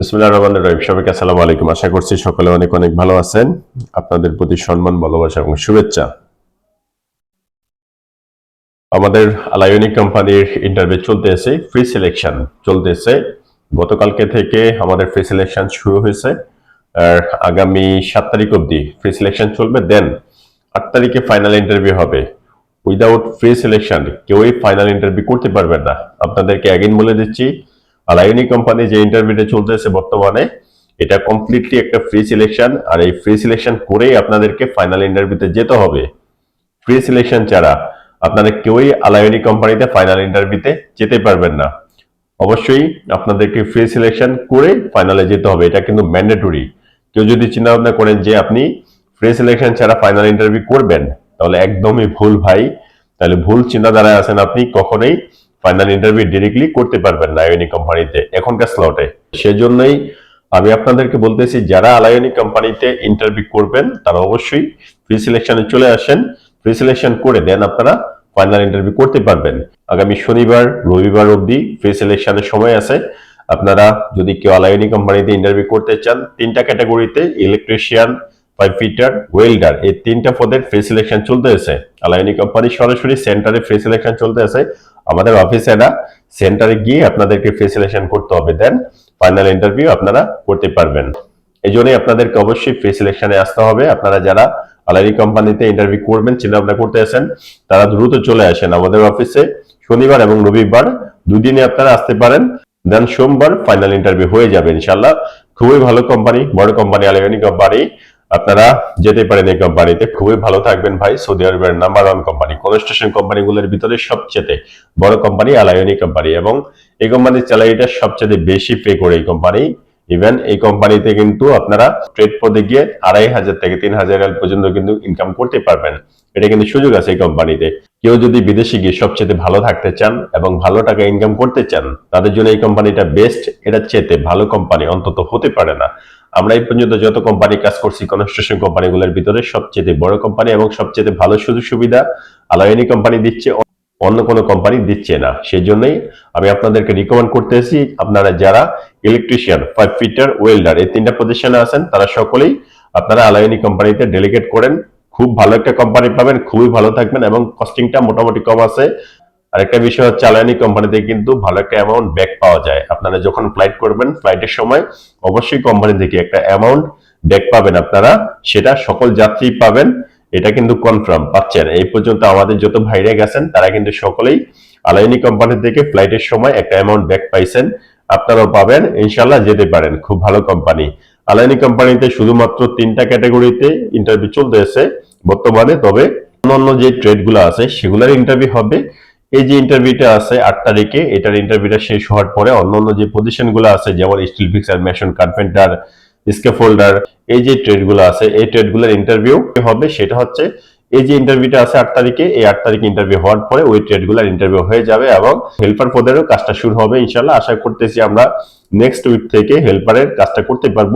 বিসমুল্লাহ রহমান রহিম। সবাইকে আসসালামু আলাইকুম। আশা করছি সকলে অনেক অনেক ভালো আছেন। আপনাদের প্রতি সম্মান, ভালোবাসা এবং শুভেচ্ছা। আমাদের আলায়নিক কোম্পানির ইন্টারভিউ চলতেছে ফ্রি সিলেকশন চলতেছে। গতকালকে থেকে আমাদের ফ্রি সিলেকশন শুরু হয়েছে। আর আগামী সাত তারিখ অবধি ফ্রি সিলেকশন চলবে। দেন আট তারিখে ফাইনাল ইন্টারভিউ হবে। উইদাউট ফ্রি সিলেকশন কেউই ফাইনাল ইন্টারভিউ করতে পারবেন না। আপনাদেরকে অ্যাগেন বলে দিচ্ছি আলাইনি কোম্পানি যে ইন্টারভিউটা চলতেছে বর্তমানে, এটা কমপ্লিটলি একটা ফ্রি সিলেকশন আর এই ফ্রি সিলেকশন করেই আপনাদেরকে ফাইনাল ইন্টারভিউতে যেতে হবে। ফ্রি সিলেকশন ছাড়া আপনারা কেউই আলাইনি কোম্পানিতে ফাইনাল ইন্টারভিউতে যেতে পারবেন না। অবশ্যই আপনাদেরকে ফ্রি সিলেকশন করে ফাইনালে যেতে হবে, এটা কিন্তু ম্যান্ডেটরি কেউ যদি চিন্তা ভাবনা করেন যে আপনি ফ্রি সিলেকশন ছাড়া ফাইনাল ইন্টারভিউ করবেন, তাহলে একদমই ভুল ভাই। তাহলে ভুল চিন্তাধারায় আছেন আপনি, কখনোই ফাইনাল ইন্টারভিউ ডিরেক্টলি করতে পারবেন না কোম্পানিতে এখনকার স্লটে সেজন্যই আমি আপনাদেরকে বলতেছি, যারা আলায়নি কোম্পানিতে ইন্টারভিউ করবেন, তারা অবশ্যই ফ্রি সিলেকশনে চলে আসেন। ফ্রি সিলেকশন করে দেন আপনারা ফাইনাল ইন্টারভিউ করতে পারবেন। আগামী শনিবার, রবিবার অবধি ফ্রি সিলেকশনের সময় আছে। আপনারা যদি কেউ আলায়নি কোম্পানিতে ইন্টারভিউ করতে চান, তিনটা ক্যাটাগরিতে ইলেকট্রিশিয়ান পাইপ ফিটার ওয়েল্ডার এই তিনটা পদের ফ্রি সিলেকশন চলতে আছে। আলায়নি কোম্পানি সরাসরি সেন্টারে ফ্রি সিলেকশন চলতে আছে। আমাদের অফিসেরা সেন্টারে গিয়ে আপনাদেরকে ফ্রি সিলেকশন করতে হবে। দেন ফাইনাল ইন্টারভিউ আপনারা করতে পারবেন। এই জন্যই আপনাদেরকে অবশ্যই ফ্রি সিলেকশনে আসতে হবে। আপনারা যারা আলারি কোম্পানিতে ইন্টারভিউ করবেন, চিন্তা ভাবনা করতে আছেন, তারা দ্রুত চলে আসেন আমাদের অফিসে শনিবার এবং রবিবার দুদিনে আপনারা আসতে পারেন। দেন সোমবার ফাইনাল ইন্টারভিউ হয়ে যাবে ইনশাল্লাহ খুবই ভালো কোম্পানি বড় কোম্পানি আলাইনি কোম্পানি আপনারা যেতে পারেন এই কোম্পানিতে। খুবই ভালো থাকবেন ভাই। সৌদি আরবের নাম্বার ওয়ান কোম্পানি কনস্ট্রাকশন কোম্পানিগুলোর ভিতরে সবচেয়ে বড় কোম্পানি আলায়নি কোম্পানি এবং এই কোম্পানির স্যালারিটা সবচেয়ে বেশি পে করে এই কোম্পানি ইভেন এই কোম্পানিতে কিন্তু আপনারা ট্রেড পদে গিয়ে আড়াই হাজার থেকে তিন হাজার পর্যন্ত কিন্তু ইনকাম করতে পারবেন। এটা কিন্তু সুযোগ আছে এই কোম্পানিতে কেউ যদি বিদেশে গিয়ে সবচেয়ে ভালো থাকতে চান এবং ভালো টাকা ইনকাম করতে চান, তাদের জন্য এই কোম্পানিটা বেস্ট এটা চেতে ভালো কোম্পানি অন্তত হতে পারে না। আমরা এই পর্যন্ত যত কোম্পানি কাজ করছি কনস্ট্রাকশন কোম্পানিগুলোর ভিতরে সবচেয়ে বড় কোম্পানি এবং সবচেয়ে ভালো সুযোগ সুবিধা আলায়নি কোম্পানি দিচ্ছে, অন্য কোনো কোম্পানি দিচ্ছে না। সেই জন্যই আমি আপনাদেরকে রিকমেন্ড করতেছি, আপনারা যারা ইলেকট্রিশিয়ান পাইপ ফিটার ওয়েল্ডার এই তিনটা পজিশনে আছেন, তারা সকলেই আপনারা আলায়নি কোম্পানিতে ডেলিগেট করেন। খুব ভালো একটা কোম্পানি পাবেন, খুবই ভালো থাকবেন এবং কস্টিংটা মোটামুটি কম আছে। আরেকটা বিষয় হচ্ছে আলায়নি কোম্পানিতে কিন্তু ভালো একটা অ্যামাউন্ট ব্যাক পাওয়া যায়। আপনারা যখন ফ্লাইট করবেন ফ্লাইটের সময় অবশ্যই কোম্পানি থেকে একটা অ্যামাউন্ট ব্যাক পাবেন আপনারা। সেটা সকল যাত্রী পাবেন। এটা কিন্তু কনফার্ম পাচ্ছেন। এই পর্যন্ত আমাদের যত ভাইরা গেছেন, তারা কিন্তু সকলেই আলাইনি কোম্পানি থেকে ফ্লাইটের সময় একটা অ্যামাউন্ট ব্যাক পাইছেন। আপনারাও পাবেন ইনশাল্লাহ যেতে পারেন। খুব ভালো কোম্পানি আলাইনি কোম্পানিতে শুধুমাত্র তিনটা ক্যাটাগরিতে ইন্টারভিউ চলতেছে বর্তমানে। তবে অন্যান্য যে ট্রেডগুলো আছে, সেগুলোর ইন্টারভিউ হবে। এই যে ইন্টারভিউটা আছে আট তারিখে, এটার ইন্টারভিউটা শেষ হওয়ার পরে অন্যান্য যে পজিশনগুলো আছে, যেমন steel fixer mason carpenter scaffolder এই যে ট্রেডগুলো আছে, এই ট্রেডগুলোর ইন্টারভিউ হবে, সেটা হচ্ছে এই যে ইন্টারভিউটা আছে আট তারিখে, এই আট তারিখে ইন্টারভিউ হওয়ার পরে ওই ট্রেডগুলোর ইন্টারভিউ হয়ে যাবে এবং হেল্পার পদেরও কাজটা শুরু হবে ইনশাল্লাহ আশা করতেছি আমরা নেক্সট উইক থেকে হেল্পারের কাজটা করতে পারব।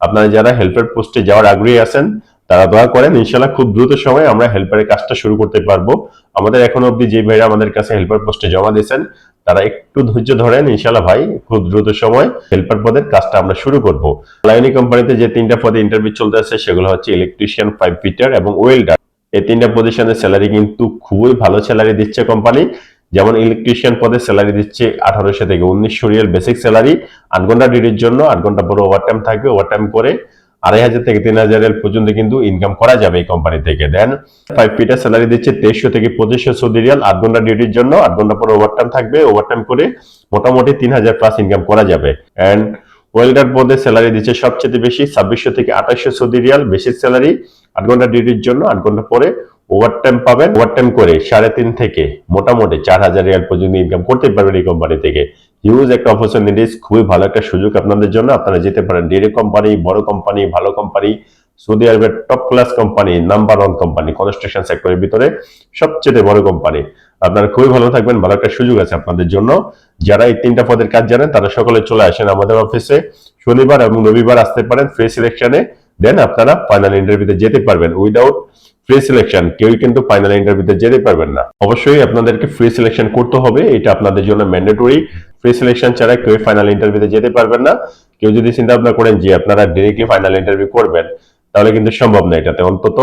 আপনারা যারা হেল্পার পোস্টে যাওয়ার আগ্রহী আছেন, তারা দয়া করেন ইনশাল্লাহ খুব দ্রুত সময় আমরা হেল্পারের কাজটা শুরু করতে পারব। আমাদের এখন অব্দি যে ভাইরা আমাদের কাছে হেল্পার পোস্টে জমা দিয়েছেন, তারা একটু ধৈর্য ধরেন ইনশাল্লাহ ভাই, খুব দ্রুত সময় হেল্পার পদের কাজটা আমরা শুরু করব। লাইনি কোম্পানিতে যে তিনটা পদে ইন্টারভিউ চলতে আছে, সেগুলো হচ্ছে ইলেকট্রিশিয়ান পাইপ ফিটার এবং ওয়েল্ডার এই তিনটা পজিশনের স্যালারি কিন্তু খুবই ভালো স্যালারি দিচ্ছে কোম্পানি যেমন ইলেকট্রিশিয়ান পদে স্যালারি দিচ্ছে আঠারোশো থেকে উনিশশো রিয়াল বেসিক স্যালারি আট ঘণ্টা ডিউটির জন্য আট ঘণ্টা পরে ওভারটাইম থাকবে ওভারটাইম করে আড়াই হাজার থেকে তিন হাজার পর্যন্ত কিন্তু ইনকাম করা যাবে এই কোম্পানি থেকে। দেন ফাইভ ফিটার স্যালারি দিচ্ছে তেইশশো থেকে পঁচিশশো সৌদি আট ঘণ্টা ডিউটির জন্য আট ঘণ্টা পরে ওভারটাইম থাকবে। ওভারটাইম করে মোটামুটি তিন হাজার প্লাস ইনকাম করা যাবে। অ্যান্ড ওয়েল্ডার পদে স্যালারি দিচ্ছে সবচেয়ে বেশি ছাব্বিশশো থেকে আঠাশশো সৌদি রিয়াল। বেশি স্যালারি আট ঘণ্টা ডিউটির জন্য আট ঘণ্টা পরে ওভারটাইম পাবেন। ওভারটাইম করে সাড়ে তিন থেকে মোটামুটি চার হাজার রিয়াল পর্যন্ত ইনকাম করতে পারবেন এই কোম্পানি থেকে। হিউজ একটা অপরচুনিটিস খুবই ভালো একটা সুযোগ আপনাদের জন্য। আপনারা যেতে পারেন। ডিরেক্ট কোম্পানি বড় কোম্পানি ভালো কোম্পানি সৌদি আরবের top class company number one company construction সেক্টরের ভিতরে সবচেয়ে বড় কোম্পানি আপনারা খুবই ভালো থাকবেন, ভালো একটা সুযোগ আছে আপনাদের জন্য। যারা এই তিনটা পদের কাজ জানেন, তারা সকলে চলে আসেন আমাদের অফিসে শনিবার এবং রবিবার আসতে পারেন ফ্রি সিলেকশনে দেন আপনারা ফাইনাল ইন্টারভিউতে যেতে পারবেন উইদাউট ফ্রি সিলেকশন কেউই কিন্তু ফাইনাল ইন্টারভিউতে যেতে পারবেন না। অবশ্যই আপনাদেরকে ফ্রি সিলেকশন করতে হবে। এটা আপনাদের জন্য ম্যান্ডেটরি ফ্রি সিলেকশন ছাড়া কেউ ফাইনাল ইন্টারভিউতে যেতে পারবেন না। কেউ যদি চিন্তা ভাবনা করেন যে আপনারা ডিরেক্টলি ফাইনাল ইন্টারভিউ করবেন, তাহলে কিন্তু সম্ভব না এটাতে অন্তত।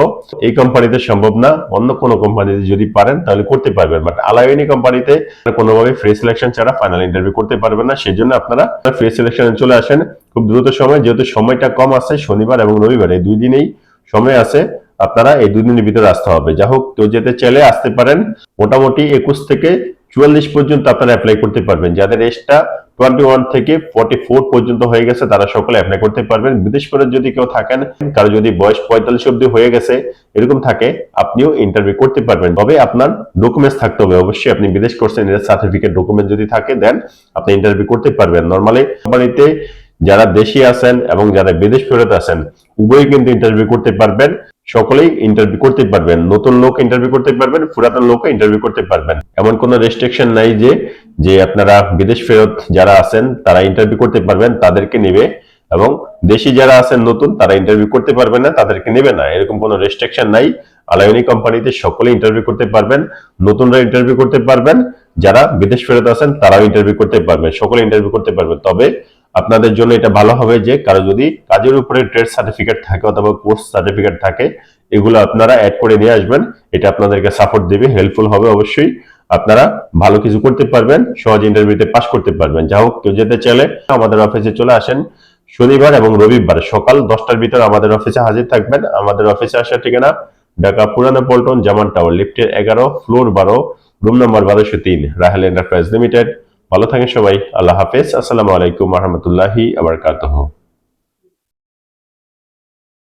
এই কোম্পানিতে সম্ভব না। অন্য কোনো কোম্পানিতে যদি পারেন, তাহলে করতে পারবেন। বাট আলাইনি কোম্পানিতে কোনোভাবে ফ্রি সিলেকশন ছাড়া ফাইনাল ইন্টারভিউ করতে পারবেন না। সেই জন্য আপনারা ফ্রি সিলেকশনে চলে আসেন। খুব দ্রুত সময়, যেহেতু সময়টা কম আছে, শনিবার এবং রবিবার এই দুই দিনেই সময় আছে। আপনারা এই দুই দিনের ভিতরে আসতে হবে। যা হোক, কেউ যেতে চাইলে আসতে পারেন। মোটামুটি একুশ থেকে চুয়াল্লিশ পর্যন্ত আপনারা অ্যাপ্লাই করতে পারবেন। যাদের এজটা টোয়েন্টি ওয়ান থেকে ফর্টি ফোর পর্যন্ত হয়ে গেছে, তারা সকলে অ্যাপ্লাই করতে পারবেন। বিদেশ করে যদি কেউ থাকেন, কারও যদি বয়স পঁয়তাল্লিশ অব্দি হয়ে গেছে, এরকম থাকে, আপনিও ইন্টারভিউ করতে পারবেন। তবে আপনার ডকুমেন্টস থাকতে হবে। অবশ্যই আপনি বিদেশ করছেন এর সার্টিফিকেট ডকুমেন্ট যদি থাকে দেন আপনি ইন্টারভিউ করতে পারবেন। নর্মালি কোম্পানিতে যারা দেশি আছেন এবং যারা বিদেশ ফেরত আছেন উভয়ই কিন্তু ইন্টারভিউ করতে পারবেন সকলেই ইন্টারভিউ করতে পারবেন নতুন লোক ইন্টারভিউ করতে পারবেন পুরাতন লোক ইন্টারভিউ করতে পারবেন এমন কোনো রেস্ট্রিকশন নাই যে যে আপনারা বিদেশ ফেরত যারা আছেন তারা ইন্টারভিউ করতে পারবেন তাদেরকে নিবে এবং দেশি যারা আছেন নতুন তারা ইন্টারভিউ করতে পারবে না তাদেরকে নেবে না এরকম কোনো রেস্ট্রিকশন নাই আলায়নি কোম্পানিতে সকলে ইন্টারভিউ করতে পারবেন নতুনরা ইন্টারভিউ করতে পারবেন যারা বিদেশ ফেরত আছেন তারাও ইন্টারভিউ করতে পারবেন সকলে ইন্টারভিউ করতে পারবেন তবে আপনাদের জন্য এটা ভালো হবে যে কারও যদি কাজের উপরে ট্রেড সার্টিফিকেট থাকে অথবা কোর্স সার্টিফিকেট থাকে, এগুলো আপনারা অ্যাড করে নিয়ে আসবেন। এটা আপনাদেরকে সাপোর্ট দেবে হেল্পফুল হবে অবশ্যই। আপনারা ভালো কিছু করতে পারবেন, সহজ ইন্টারভিউতে পাস করতে পারবেন। যা হোক, কেউ যেতে চাইলে আমাদের অফিসে চলে আসেন। শনিবার এবং রবিবার সকাল দশটার ভিতর আমাদের অফিসে হাজির থাকবেন। আমাদের অফিসে আসার ঠিকানা ঢাকা পুরানো পল্টন জামান টাওয়ার লিফটের এগারো ফ্লোর বারো রুম নম্বর বারোশো তিন, রাহেল এন্টারপ্রাইজ লিমিটেড ভালো থাকেন সবাই আল্লাহ হাফেজ। আসসালামু আলাইকুম রহমতুল্লাহি আবার